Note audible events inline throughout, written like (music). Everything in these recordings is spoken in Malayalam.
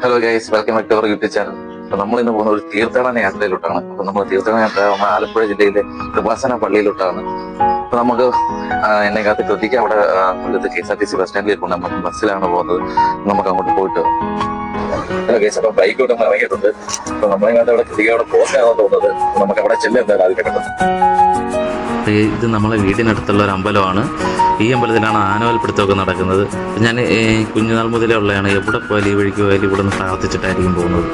Hello guys welcome back to our YouTube channel അപ്പൊ നമ്മൾ ഇന്ന് പോകുന്ന ഒരു തീർത്ഥാടന യാത്രയിലോട്ടാണ്. അപ്പൊ നമ്മൾ തീർത്ഥാടന യാത്ര നമ്മൾ ആലപ്പുഴ ജില്ലയിലെ കൃപാസന പള്ളിയിലോട്ടാണ്. അപ്പൊ നമുക്ക് എന്നെ കാത്ത് കൃതിക്ക് അവിടെ കൊല്ലത്ത് K S R T C bus സ്റ്റാൻഡിൽ കൊണ്ട് നമുക്ക് ബസ്സിലാണ് പോകുന്നത്. നമുക്ക് അങ്ങോട്ട് പോയിട്ട്. ഹലോ ഗൈസ് അപ്പൊ ബൈക്ക് ഇവിടെ ഇറങ്ങിയിട്ടുണ്ട്. അപ്പൊ നമ്മളെ കാത്ത് അവിടെ കൃതിക്ക് അവിടെ പോകുന്നതാണെന്ന് തോന്നുന്നത്. നമുക്ക് അവിടെ ചെല്ലാം എന്തായാലും ആദ്യം കേട്ടത് ഈ ഇത് നമ്മളെ വീടിനടുത്തുള്ള ഒരു അമ്പലമാണ്. ഈ അമ്പലത്തിലാണ് ആനവൽപ്പിടുത്തമൊക്കെ നടക്കുന്നത്. ഞാൻ കുഞ്ഞുനാൾ മുതലേ ഉള്ളതാണ് എവിടെ പോയാലും ഈ വഴിക്ക് പോയാലും ഇവിടെ നിന്ന് പ്രാർത്ഥിച്ചിട്ടായിരിക്കും പോകുന്നത്.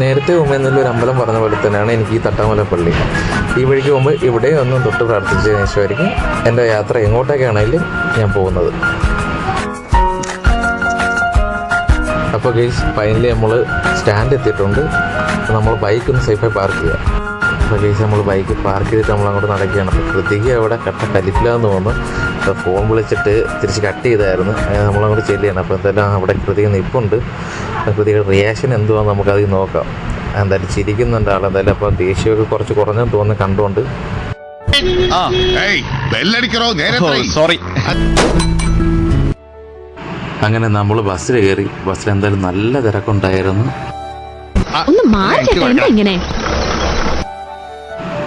നേരത്തെ ഉമ്മയെന്നുള്ള ഒരു അമ്പലം പറഞ്ഞ പോലെ തന്നെയാണ് എനിക്ക് ഈ തട്ടാമല പള്ളി. ഈ വഴിക്ക് പോകുമ്പോൾ ഇവിടെ ഒന്നും തൊട്ട് പ്രാർത്ഥിച്ചതിന് ശേഷമായിരിക്കും എന്റെ യാത്ര എങ്ങോട്ടേക്കാണെങ്കിലും ഞാൻ പോകുന്നത്. അപ്പോൾ ഗൈസ് ഫൈനലി നമ്മൾ സ്റ്റാൻഡ് എത്തിയിട്ടുണ്ട്. നമ്മൾ ബൈക്ക് ഒന്ന് സേഫായി പാർക്ക് ചെയ്യുക ഗെയ്സ് നമ്മൾ ബൈക്ക് പാർക്ക് ചെയ്തിട്ട് നമ്മൾ അങ്ങോട്ട് നടക്കുകയാണ്. അപ്പോൾ കൃത്യക്ക് അവിടെ കട്ട കലിപ്പിലാന്ന് തോന്നുന്നു. അപ്പോൾ ഫോൺ വിളിച്ചിട്ട് തിരിച്ച് കട്ട് ചെയ്തായിരുന്നു. അങ്ങനെ നമ്മളങ്ങോട്ട് ചെല്ലുകയാണ്. അപ്പോൾ എന്തായാലും അവിടെ കൃതിക നിൽപ്പുണ്ട്. കൃതിയുടെ റിയാക്ഷൻ എന്തുവാന്ന് നമുക്കത് നോക്കാം. എന്തായാലും ചിരിക്കുന്നുണ്ട് ആൾ എന്തായാലും അപ്പോൾ ദേഷ്യമൊക്കെ കുറച്ച് കുറഞ്ഞെന്ന് തോന്നുന്നു കണ്ടുകൊണ്ട്. സോറി അങ്ങനെ നമ്മൾ ബസ്സിൽ കയറി. ബസ്സിൽ എന്തായാലും നല്ല തിരക്കുണ്ടായിരുന്നു. ഒന്ന് ഇങ്ങനെ?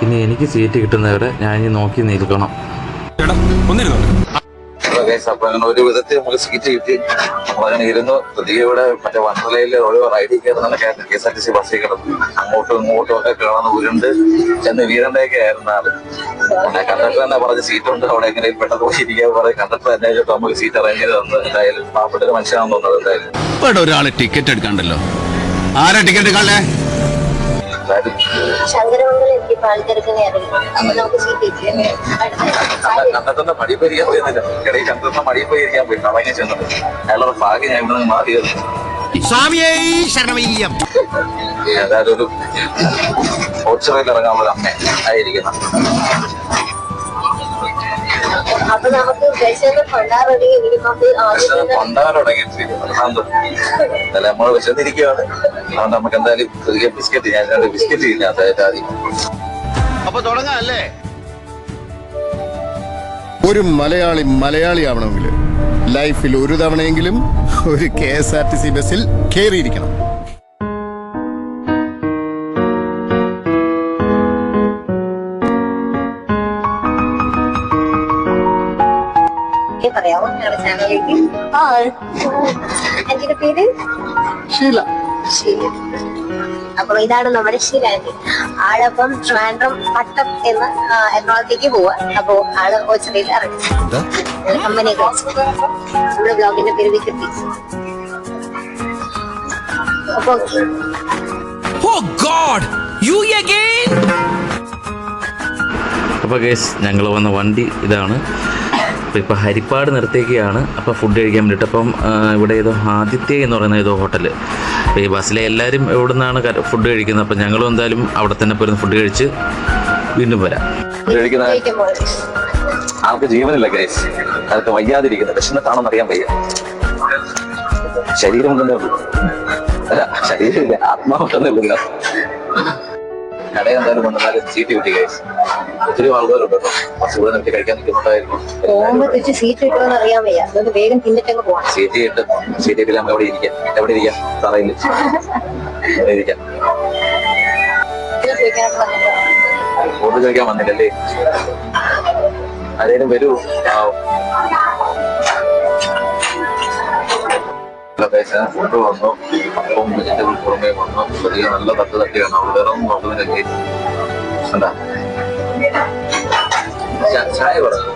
ഇനി എനിക്ക് സീറ്റ് കിട്ടുന്നവരെ ഞാൻ ഇനി നോക്കി നിൽക്കണം. ഒരു വിധത്തിൽ നമുക്ക് സീറ്റ് കിട്ടി. നമ്മളങ്ങനെ ഇരുന്നു. കൃതികയുടെ മറ്റേ വണ്ടർലയിൽ ഓരോ റൈഡിൽ കയറുന്ന K S R T C ബസ്സിൽ കിടന്നു. അങ്ങോട്ടും ഇങ്ങോട്ടും ഒക്കെ കിടന്ന് ഉരുണ്ട് ചെന്ന് വീരണ്ടൊക്കെ ആയിരുന്നു ആൾ. പിന്നെ കണ്ടക്ടർ തന്നെ പറഞ്ഞ സീറ്റ് ഉണ്ട്. അവിടെ എങ്ങനെ പെട്ടെന്ന് പോയി ഇരിക്കാൻ പറയും. കണ്ടക്ടർ തന്നെ നമുക്ക് സീറ്റ് അറേഞ്ച് ചെയ്ത് തന്നു. എന്തായാലും പാവപ്പെട്ട മനുഷ്യനാണെന്ന് തോന്നുന്നത് എന്തായാലും ഒരാൾ ടിക്കറ്റ് എടുക്കാണ്ടല്ലോ. ആരാ ടിക്കറ്റ് എടുക്കാല്ലേ എന്തായാലും ശങ്കരമംഗലം ആൾക്കാർക്ക് അപ്പൊ നമുക്ക് സീറ്റ് മടി പോയി ഇരിക്കാൻ പോയിരുന്നില്ല. ഇടയിൽ കണ്ടക്ടറിന്റെ മടി പോയി. ഇരിക്കാൻ പോയി ചെന്നത് അയാളുടെ ഭാഗ്യം ഞാൻ ഇവിടെ മാറിയത് സ്വാമിയേ ശരണമയ്യം. ഏതായാലും ഒരു ഓച്ചറയിൽ ഇറങ്ങാനുള്ള അമ്മ ആയിരിക്കണം. അപ്പൊ നമുക്ക് വിശന്ന് കൊണ്ടാറൊരു നമുക്ക് ആദ്യം നമ്മൾ വിശന്നിരിക്കുകയാണ് അതുകൊണ്ട് നമുക്ക് എന്തായാലും ചെറിയ ബിസ്ക്കറ്റ് ഞാൻ രണ്ട് ബിസ്ക്കറ്റ് ഇല്ല അതായത് ആദ്യം. അപ്പൊ തുടങ്ങാല്ലേ? ഒരു മലയാളി മലയാളി ആവണമെങ്കിൽ ലൈഫിൽ ഒരു തവണയെങ്കിലും ഒരു K S R T C ബസ്സിൽ കയറിയിരിക്കണം. പറയാമോ? ഞങ്ങളുടെ ചാനലിലേക്ക് എന്റെ പേര്? ശീല ശീല അപ്പൊ ഇതാണ് നമ്മുടെ ശീലാന്റി ആളപ്പം ട്രാൻഡ്രം പട്ടം എന്ന് എറണാകുളത്തേക്ക് പോവാ. അപ്പൊ ആൾ ഓച്ചറയിൽ ഇറങ്ങി. അമ്മനെയൊക്കെ നമ്മുടെ ബ്ലോഗിന്റെ പേര് വികൃതി അപ്പൊ അപ്പോൾ കേസ് ഞങ്ങൾ വന്ന വണ്ടി ഇതാണ്. അപ്പോൾ ഇപ്പോൾ ഹരിപ്പാട് നിർത്തിയൊക്കെയാണ് അപ്പോൾ ഫുഡ് കഴിക്കാൻ വേണ്ടിയിട്ട്. അപ്പം ഇവിടെ ഏതോ ആദിത്യ എന്ന് പറയുന്ന ഏതോ ഹോട്ടൽ അപ്പോൾ ഈ ബസ്സിലെ എല്ലാവരും ഇവിടെ നിന്നാണ് ഫുഡ് കഴിക്കുന്നത്? അപ്പം ഞങ്ങളും എന്തായാലും അവിടെ തന്നെ പോയിരുന്ന ഫുഡ് കഴിച്ച് വീണ്ടും വരാം. ആൾക്ക് ജീവനില്ല ഗ്രേസ് അതൊക്കെ വയ്യാതിരിക്കുന്നത്. വിശന്നിട്ടാണെന്ന് അറിയാൻ വയ്യ. ശരീരം ഉണ്ടെന്നേ ഉള്ളൂ. അല്ല ശരീരമില്ല. ആത്മാവുണ്ടെന്നേ ഉള്ളൂ കടയിൽ എന്തായാലും സീറ്റ് കിട്ടി ഗൈസ് ഒത്തിരി ആൾക്കാരുണ്ട് കേട്ടോ. നിർത്തി കഴിക്കാൻ നിൽക്കുന്നുണ്ടായിരുന്നു പോകുമ്പോ തിരിച്ച് സീറ്റ് കിട്ടുമെന്ന് അറിയാൻ വയ്യ. അതുകൊണ്ട് വേഗം തിന്നിട്ടങ്ങ് പോവാം. സീറ്റ് കിട്ടും. സീറ്റ് കിട്ടില്ല നമുക്ക് എവിടെ ഇരിക്കാം. എവിടെ ഇരിക്കാം? തറയിൽ. ഇരിക്കാം. (laughs) ചോദിക്കാൻ വന്നില്ലല്ലേ? ആരേലും വരൂ. പൈസ ഫുഡ് വന്നു. അപ്പം വെജിറ്റബിൾ പുറമേ വന്നു. ചെറിയ നല്ല തട്ട് തട്ടിയാണ്. അവിടെ വേറെ ഒന്നും നോക്കുന്നില്ലേ എന്താ ചായ പറഞ്ഞു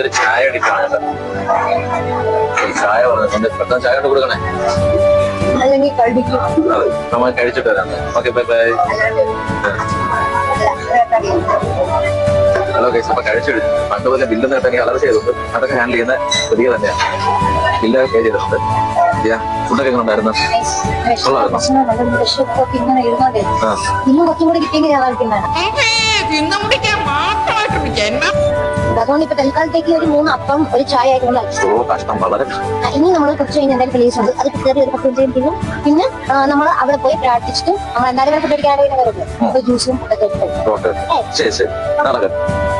ഒരു ചായ അടിക്കണം ചായ പറഞ്ഞു പെട്ടെന്ന് ചായ കൊണ്ട് കൊടുക്കണേ. അല്ലെങ്കിൽ കഴിക്കും. നമ്മൾ കഴിച്ചിട്ട് വരാം. Okay bye bye. ഹലോ കേസ് അപ്പൊ കഴിച്ചെടുത്തു പണ്ട് പോലെ ബില്ല് നേട്ടങ്ങൾ അലർ ചെയ്തിട്ടുണ്ട് അതൊക്കെ ഹാൻഡിൽ ചെയ്യുന്ന പുതിയ തന്നെയാണ് ബില്ല് പേ ചെയ്തിട്ടുണ്ട്. ഫുഡൊക്കെ എങ്ങനെ ഉണ്ടായിരുന്നു? അതുകൊണ്ട് ഇപ്പൊ തൽക്കാലത്തേക്ക് ഒരു മൂന്ന് അപ്പം ഒരു ചായ കഷ്ടം. വളരെ ഇനി നമ്മൾ കുറച്ച് കഴിഞ്ഞ് എന്തായാലും പ്ലേസ് ഉണ്ട്. അത് കയറി ഒരു പത്ത് തിന്നും പിന്നെ നമ്മൾ അവിടെ പോയി പ്രാർത്ഥിച്ചിട്ട് നമ്മൾ എന്തായാലും ഫുഡ് അടിക്കാനായിട്ട് വരുന്നത് അപ്പൊ ജ്യൂസും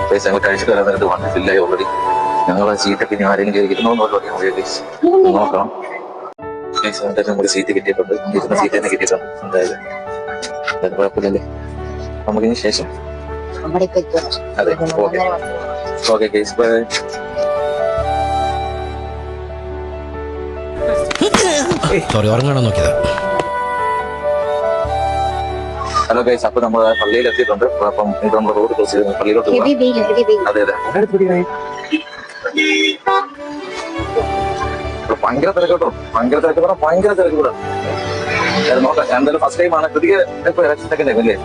പൈസ ഞങ്ങൾ കഴിച്ചിട്ട് വരാൻ നേരത്ത് വണ്ടി ഫില്ലായി ഓൾറെഡി ഞങ്ങളെ സീറ്റൊക്കെ ഇനി ആരെങ്കിലും കയറി ഇരുന്നോ എന്ന് നോക്കാം ഗൈസ് നോക്കണം. ഗൈസ് നമുക്ക് സീറ്റ് കിട്ടിയിട്ടുണ്ട്. ഇരുന്ന സീറ്റ് തന്നെ കിട്ടിയിട്ടുണ്ട്. എന്തായാലും. കുഴപ്പമില്ലല്ലേ? നമുക്കിനി ശേഷം. അതെ. Okay. Okay guys bye sorry ഉറങ്ങാണോ നോക്കിയതാ. ഹലോ ഗൈസ് അപ്പൊ നമ്മൾ പള്ളിയിൽ എത്തിയിട്ടുണ്ട്. അപ്പം ഇത് നമ്മൾ റോഡ് ക്രോസ് ചെയ്ത് പള്ളിയിലോട്ട് പോകാം അതെ അതെ. ഭയങ്കര തിരക്ക് കേട്ടോ. ഭയങ്കര തിരക്ക് പറഞ്ഞാൽ ഭയങ്കര തിരക്ക് ഞാൻ നോക്കാം. എന്തായാലും ഫസ്റ്റ് ടൈം ആണ്. കൃതിക ഇപ്പൊ സെക്കൻഡ് ടൈം അല്ലേ?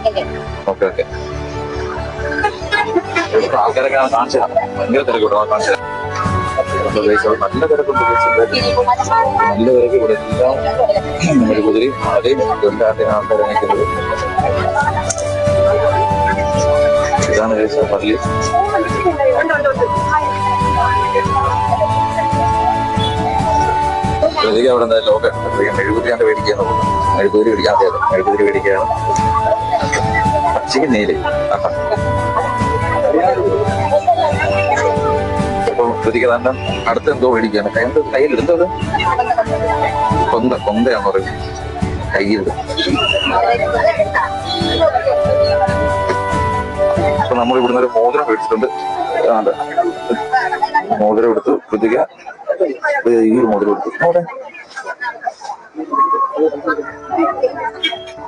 ഓക്കെ ഓക്കെ ആൾക്കാരൊക്കെ കാണിച്ചു. ഭയങ്കര തിരക്ക് ഇവിടെ കാണിച്ചു നല്ല. എന്തായാലും നല്ല തിരക്ക് ഇവിടെ എല്ലാം ഒരു കുതിരി ആരെയും എല്ലാവരുടെയും ആൾക്കാരെ നിൽക്കുന്നത് ഇതാണ് കഴിച്ച പള്ളി കൃതിക അവിടെ എന്താ ലോക മെഴുകുതിരിയാണ്ട് മേടിക്കാൻ മെഴുകുതിരി മേടിക്കാൻ അതെ മെഴുകുതിരി മേടിക്കുകയാണ് പച്ചയ്ക്ക് നീൽ ആഹാ കൃതിക തന്നെ അടുത്ത് എന്തോ മേടിക്കുകയാണ്. കൈ കയ്യിൽ എന്തോ കൊന്ത കൊന്തയാന്ന് പറയും കയ്യിൽ. അപ്പൊ നമ്മൾ ഇവിടുന്ന് ഒരു മോതിരം മേടിച്ചിട്ടുണ്ട്. മോതിരം എടുത്തു. കൃതിക ഈ ഒരു മോതിരം എടുത്തു. അവിടെ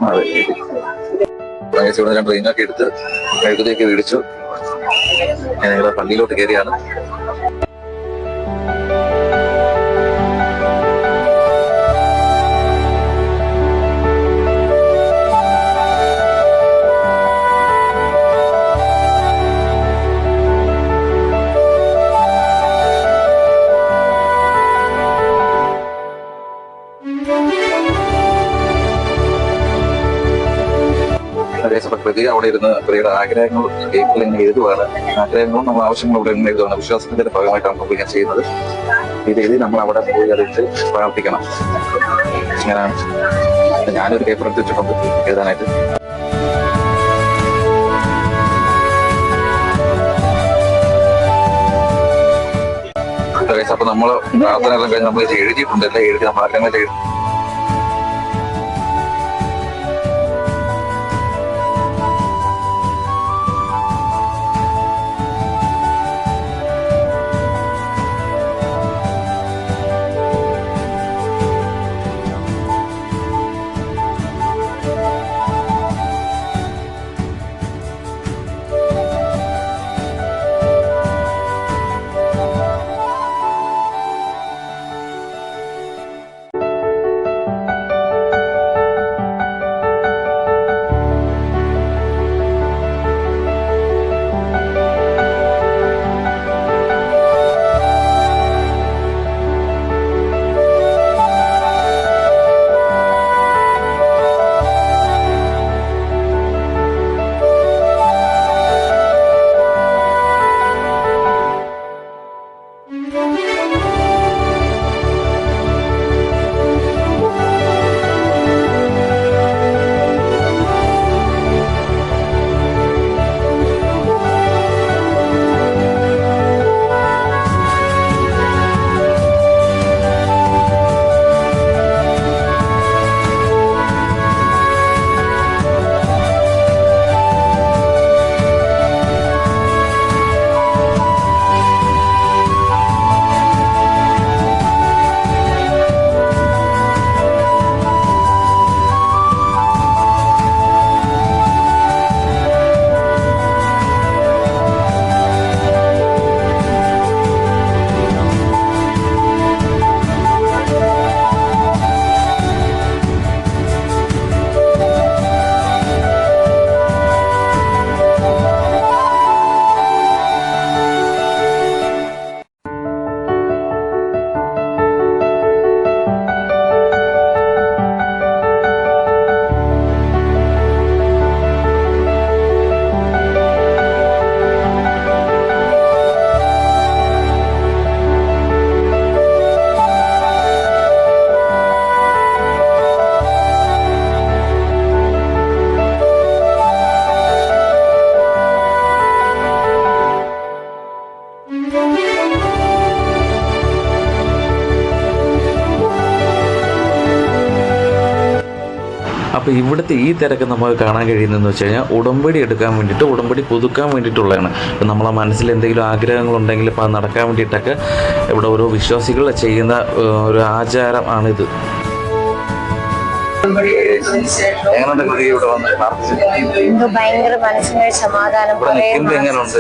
അതെ രണ്ട് ട്രെയിനൊക്കെ എടുത്ത് മെഴുകുതിയൊക്കെ മേടിച്ചു. ഞാൻ ഞങ്ങളുടെ പള്ളിയിലോട്ട് കയറിയാണ്. പ്രതി അവിടെ ഇരുന്ന് പ്രിയുടെ ആഗ്രഹങ്ങൾ ഇങ്ങനെ എഴുതുവാണ്. ആഗ്രഹങ്ങളും നമ്മൾ ആവശ്യങ്ങൾ അവിടെ എഴുതുവാണ്. വിശ്വാസത്തിന്റെ ഭാഗമായിട്ടാണ് നമ്മൾ ഇങ്ങനെ ചെയ്യുന്നത്. ഈ രീതി നമ്മൾ അവിടെ പോയി അതിട്ട് പ്രാർത്ഥിക്കണം. ഇങ്ങനെയാണ്. ഞാനൊരു പേപ്പർ എടുത്തിട്ടുണ്ട് എഴുതാനായിട്ട്. അപ്പൊ നമ്മൾ പ്രാർത്ഥന എല്ലാം കഴിഞ്ഞ് നമ്മൾ എഴുതിയിട്ടുണ്ട് എല്ലാം എഴുതി നമ്മൾ ആഗ്രഹങ്ങൾ അപ്പോൾ ഇവിടുത്തെ ഈ തിരക്ക് നമുക്ക് കാണാൻ കഴിയുന്നതെന്ന് വെച്ച് കഴിഞ്ഞാൽ ഉടമ്പടി എടുക്കാൻ വേണ്ടിയിട്ട് ഉടമ്പടി പുതുക്കാൻ വേണ്ടിയിട്ടുള്ളതാണ്. ഇപ്പം നമ്മളെ മനസ്സിൽ എന്തെങ്കിലും ആഗ്രഹങ്ങളുണ്ടെങ്കിൽ ഇപ്പോൾ നടക്കാൻ വേണ്ടിയിട്ടൊക്കെ ഇവിടെ ഓരോ വിശ്വാസികൾ ചെയ്യുന്ന ഒരു ആചാരം ആണിത്. എങ്ങനെയുണ്ട് കൃതി ഇവിടെ വന്ന് പ്രാർത്ഥിച്ചിട്ട് എന്തോ ഭയങ്കര മനസ്സിനൊരു സമാധാനം എങ്ങനെയുണ്ട്?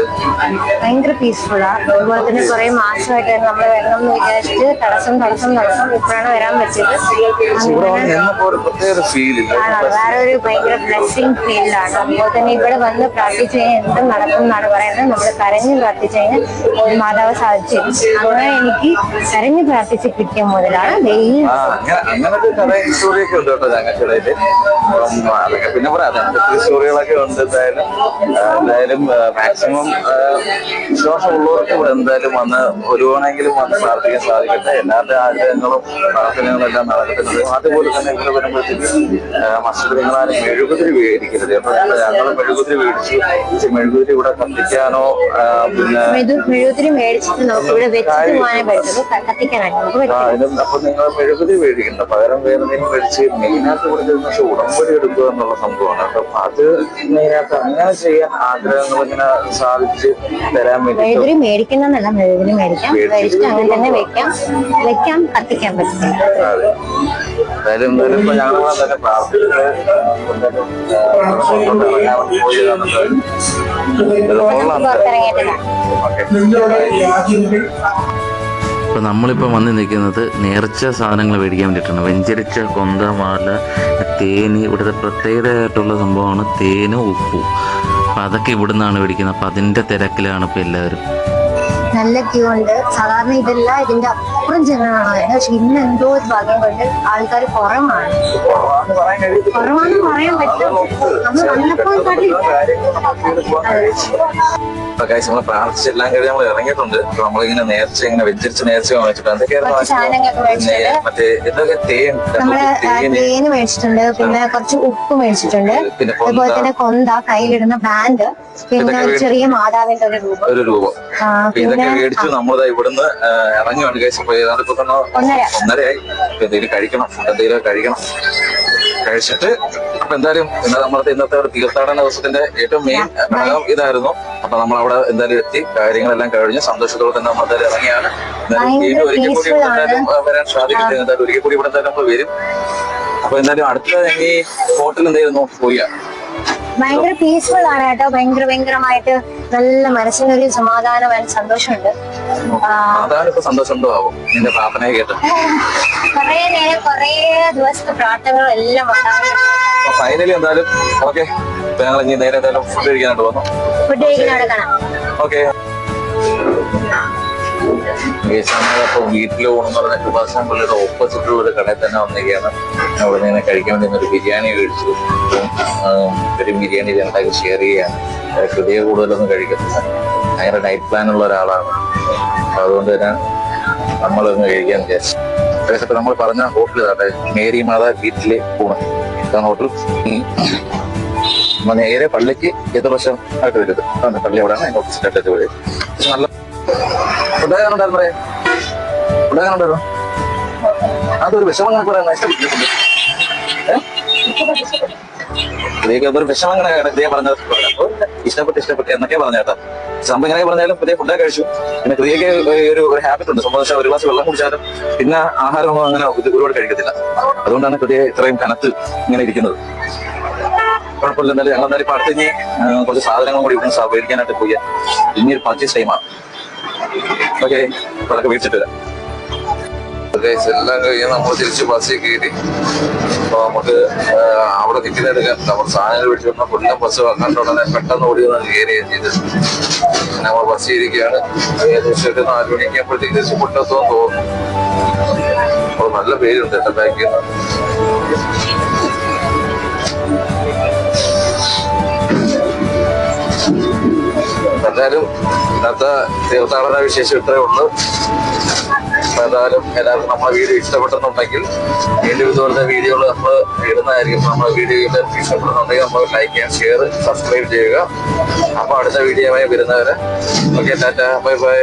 ഭയങ്കര പീസ്ഫുള്ളാ അതുപോലെ തന്നെ കുറെ മാസമായിട്ട് നമ്മൾ വരണം എന്ന് വിചാരിച്ചിട്ട് തടസ്സം തടസ്സം തടസ്സം ഇപ്പോഴാണ് വരാൻ പറ്റിയത്. ഒരു വേറെ ഒരു ഭയങ്കര ബ്ലെസ്സിങ് ഫീൽഡാണ് അതുപോലെ തന്നെ ഇവിടെ വന്ന് പ്രാർത്ഥിച്ചു കഴിഞ്ഞാൽ എന്തും നടക്കും എന്നാണ് പറയുന്നത്. നമ്മൾ കരഞ്ഞ് പ്രാർത്ഥിച്ചു കഴിഞ്ഞാൽ ഒരു മാതാവ് സാധിച്ചു. അങ്ങനെ എനിക്ക് കരഞ്ഞ് പ്രാർത്ഥിച്ച് കിട്ടിയ മുതലാണ്. ഡെയിലി അങ്ങനെ അങ്ങനത്തെ കഥ സ്റ്റോറിയൊക്കെ ഉണ്ട് കേട്ടോ. അപ്പം അതൊക്കെ പിന്നെ പറയാം. സ്റ്റോറികളൊക്കെ ഉണ്ട് എന്തായാലും. എന്തായാലും മാക്സിമം വിശ്വാസം ഉള്ളവർക്ക് ഇവിടെ എന്തായാലും വന്ന് ഒരുവണെങ്കിലും വന്ന് പ്രാർത്ഥിക്കാൻ സാധിക്കട്ടെ. എല്ലാവരുടെ ആഗ്രഹങ്ങളും പ്രാർത്ഥനകളും എല്ലാം നടക്കുന്നത് അതുപോലെ തന്നെ ഇവിടെ വരുമ്പോഴത്തേക്ക് മസ്ജിദ് നിങ്ങളാരും മെഴുകുതിരി വീടിക്കരുത് അപ്പൊ ഞങ്ങൾ മെഴുകുതിരി പക്ഷെ മെഴുകുതിരി ഇവിടെ കത്തിക്കാനോ പിന്നെ മെഴുകുതിരി മേടിച്ചിട്ട് നമുക്ക് ഇവിടെ വെച്ചിട്ട് കത്തിക്കാനായിട്ട് അപ്പൊ നിങ്ങൾ മെഴുകുതിരി മേടിക്കണ്ട. പകരം വേറെ എന്തെങ്കിലും മേടിച്ച് മെയിനായിട്ട് പക്ഷെ ഉടമ്പടി എടുക്കുക എന്നുള്ള സംഭവമാണ്. അപ്പൊ അത് മെയിനായിട്ട് അങ്ങനെ ചെയ്യാൻ ആഗ്രഹങ്ങൾ ഇങ്ങനെ സാധിച്ച് തരാൻ വേണ്ടി. മെഴുകുതിരി മേടിക്കുന്നതല്ല മെഴുകുതിരി മേടിക്കാം. അങ്ങനെ തന്നെ വെക്കാം. വെക്കാം കത്തിക്കാൻ പറ്റില്ല അതെ. എന്തായാലും എന്തായാലും ഇപ്പൊ ഞങ്ങൾ തന്നെ പ്രാർത്ഥിച്ചിട്ട് എന്തായാലും ആ, പുറത്തോട്ട് ഇറങ്ങാൻ വേണ്ടി പോയതാണ് എന്തായാലും. ഇത് കൊള്ളാം. പുറത്തിറങ്ങിയിട്ടില്ല. ഓക്കെ. ഇപ്പോൾ നമ്മളിപ്പോൾ വന്ന് നിൽക്കുന്നത് നേർച്ച സാധനങ്ങൾ മേടിക്കാൻ വേണ്ടിയിട്ടാണ്. വെഞ്ചരിച്ച കൊന്ത മാല തേന് ഇവിടുത്തെ പ്രത്യേകതയായിട്ടുള്ള സംഭവമാണ് തേനും ഉപ്പും. അപ്പം അതൊക്കെ ഇവിടെ നിന്നാണ് മേടിക്കുന്നത്. അപ്പം അതിന്റെ തിരക്കിലാണ് ഇപ്പോൾ എല്ലാവരും. നല്ല ക്യൂ ഉണ്ട്. സാധാരണ ഇതെല്ലാം ഇതിന്റെ അപ്പുറം ജനങ്ങളാണ് വരുന്നത് പക്ഷെ ഇന്ന് എന്തോ ഒരു ഭാഗ്യം കൊണ്ട് ആൾക്കാർ കുറവാണ്. കുറവാണെന്ന് പറയാൻ പറ്റും. നമ്മൾ വന്നപ്പോൾ കാട്ടി പ്രകാശ് നമ്മൾ പ്രാർത്ഥിച്ചെല്ലാം കഴിഞ്ഞ് നമ്മൾ ഇറങ്ങിയിട്ടുണ്ട്. അപ്പൊ നമ്മളിങ്ങനെ നേർച്ച ഇങ്ങനെ വെച്ചിരിച്ച് നേർച്ച വാങ്ങിച്ചിട്ട് എന്തൊക്കെയായിരുന്നു. മറ്റേ എന്തൊക്കെ തേൻ തേൻ മേടിച്ചിട്ടുണ്ട്. പിന്നെ കുറച്ച് ഉപ്പ് മേടിച്ചിട്ടുണ്ട്. അതുപോലെ തന്നെ കൊന്ത കയ്യിലിടുന്ന ബാൻഡ്. പിന്നെ ഒരു ചെറിയ മാതാവിന്റെ ഒരു രൂപം. ഒരു രൂപം. ആ, ഇതൊക്കെ മേടിച്ചു നമ്മളിതാ ഇവിടുന്ന് ഇറങ്ങി ഇറങ്ങുവാണ് കഴിച്ച് പോയി ഏതാണ്ട് ഇപ്പൊ. ഒന്നരയായി. എന്തെങ്കിലും കഴിക്കണം. ഫുഡ് എന്തെങ്കിലും കഴിക്കണം. കഴിച്ചിട്ട് അപ്പൊ എന്തായാലും ഇന്ന് നമ്മുടെ ഇന്നത്തെ ഒരു തീർത്ഥാടന ദിവസത്തിന്റെ ഏറ്റവും മെയിൻ ഘടകം ഇതായിരുന്നു. അപ്പൊ നമ്മൾ അവിടെ എന്തായാലും എത്തി കാര്യങ്ങളെല്ലാം കഴിഞ്ഞ് സന്തോഷത്തോടെ തന്നെ നമ്മൾ എന്തായാലും ഇറങ്ങിയാണ്. എന്തായാലും ഒരിക്കൽ കൂടി ഇവിടെ. എന്തായാലും വരാൻ സാധിക്കില്ല എന്തായാലും ഒരിക്കൽ കൂടി ഇവിടെ എന്തായാലും നമ്മൾ വരും. അപ്പൊ എന്തായാലും അടുത്ത ഈ ഹോട്ടൽ എന്തായാലും നോക്കി പോയാ ഭയങ്കര പീസ്ഫുൾ ആണ് കേട്ടോ. ഭയങ്കര ഭയങ്കരമായിട്ട് നല്ല മനസ്സിനൊരു സമാധാനം and സന്തോഷമുണ്ട് കൊറേ നേരം കുറേ ദിവസത്തെ പ്രാർത്ഥനകളും എല്ലാം ഫൈനലി എന്തായാലും ഓക്കെ ഇപ്പൊ ഞങ്ങൾ ഇനി നേരെ എന്തായാലും ഫുഡ് കഴിക്കാനായിട്ട് വന്നു? ഫുഡ് കഴിക്കുന്ന അവിടെ കാണാം. ഓക്കെ അപ്പൊ വീട്ടിൽ ഊണെന്ന് പറഞ്ഞ കൃപാസാൻ പള്ളിയുടെ ഓപ്പോസിറ്റുള്ള ഒരു കടയിൽ തന്നെ വന്നിരിക്കുകയാണ്. അവിടെ നിന്ന് കഴിക്കാൻ വേണ്ടി ഒരു ബിരിയാണി കഴിച്ചു ഒരു ബിരിയാണി രണ്ടാക്കി ഷെയർ ചെയ്യാണ് ഹൃദയ കൂടുതലൊന്നും കഴിക്കത്തില്ല. ഭയങ്കര ഡയറ്റ് പ്ലാൻ ഉള്ള ഒരാളാണ്. അതുകൊണ്ട് തന്നെ നമ്മളൊന്ന് കഴിക്കാൻ വിചാരിച്ചു. ഏകദേശം നമ്മൾ പറഞ്ഞ ഹോട്ടൽ ഇതാട്ടെ മേരി മാത വീട്ടിലെ ഊണ് ഇതാണ് ഹോട്ടൽ നേരെ പള്ളിക്ക് എതിർവശം ആയിട്ട് വരുന്നത്? അതാണ് പള്ളി അവിടെയാണ് അതിന്റെ ഓപ്പോസിറ്റ് ആയിട്ട് വരും നല്ല അതൊരു വിഷമം പറയാൻ അതൊരു വിഷമം അങ്ങനെ ഇതേ പറഞ്ഞത്. ഇഷ്ടപ്പെട്ട് ഇഷ്ടപ്പെട്ട് എന്നൊക്കെ പറഞ്ഞ കേട്ടോ. സംഭവം ഇങ്ങനെ പറഞ്ഞാലും പുതിയ ഫുഡ് കഴിച്ചു. പിന്നെ ക്രിയക്ക് ഒരു ഒരു ഹാബിറ്റ് ഉണ്ട്. സംഭവം ഒരു ഗ്ലാസ് വെള്ളം കുടിച്ചാലും പിന്നെ ആഹാരമൊന്നും അങ്ങനെ ഒരുപാട് കഴിക്കത്തില്ല. അതുകൊണ്ടാണ് പുതിയ ഇത്രയും കനത്ത് ഇങ്ങനെ ഇരിക്കുന്നത്. കുഴപ്പമില്ല. എന്നാലും ഞങ്ങൾ എന്തായാലും അടുത്ത് ഇനി കുറച്ച് സാധനങ്ങളും കൂടി ഇവിടെ മേടിക്കാനായിട്ട് പോയി ഇനി ഒരു പർച്ചേസ് ടൈമാണ് ഓക്കെ. അതൊക്കെ വിളിച്ചിട്ട് വരാം. എല്ലാം കഴിഞ്ഞ് നമ്മൾ തിരിച്ച് ബസ്സിൽ കയറി. അപ്പൊ നമുക്ക് അവിടെ ടിക്കറ്റ് എടുക്കാൻ നമ്മൾ സാധനങ്ങൾ മേടിച്ചു കൊല്ലം ബസ് കണ്ട ഉടനെ പെട്ടെന്ന് ഓടി വന്ന് കയറുകയും ചെയ്ത് നമ്മൾ ബസ്സിൽ ഇരിക്കുകയാണ്. ഏകദേശം നാല് മണിക്ക് ആകുമ്പോഴത്തേക്ക് തിരിച്ച് കൊല്ലത്തോന്ന് തോന്നുന്നു അപ്പോൾ നല്ല പേരുണ്ട് എന്റെ ബാക്കിൽ എന്തായാലും ഇന്നത്തെ തീർത്ഥാടന വിശേഷം ഇത്രേ ഉള്ളൂ. ഏതായാലും എല്ലാവർക്കും നമ്മളെ വീഡിയോ ഇഷ്ടപ്പെട്ടെന്നുണ്ടെങ്കിൽ വീണ്ടും ഇതുപോലത്തെ വീഡിയോകൾ നമ്മൾ ഇടുന്നതായിരിക്കും. നമ്മുടെ വീഡിയോ ഇഷ്ടപ്പെടുന്നുണ്ടെങ്കിൽ നമ്മൾ ലൈക്ക് ചെയ്യാം ഷെയർ സബ്സ്ക്രൈബ് ചെയ്യുക. അപ്പൊ അടുത്ത വീഡിയോ വീഡിയോയുമായി വരുന്നവരെ. Okay Tata bye bye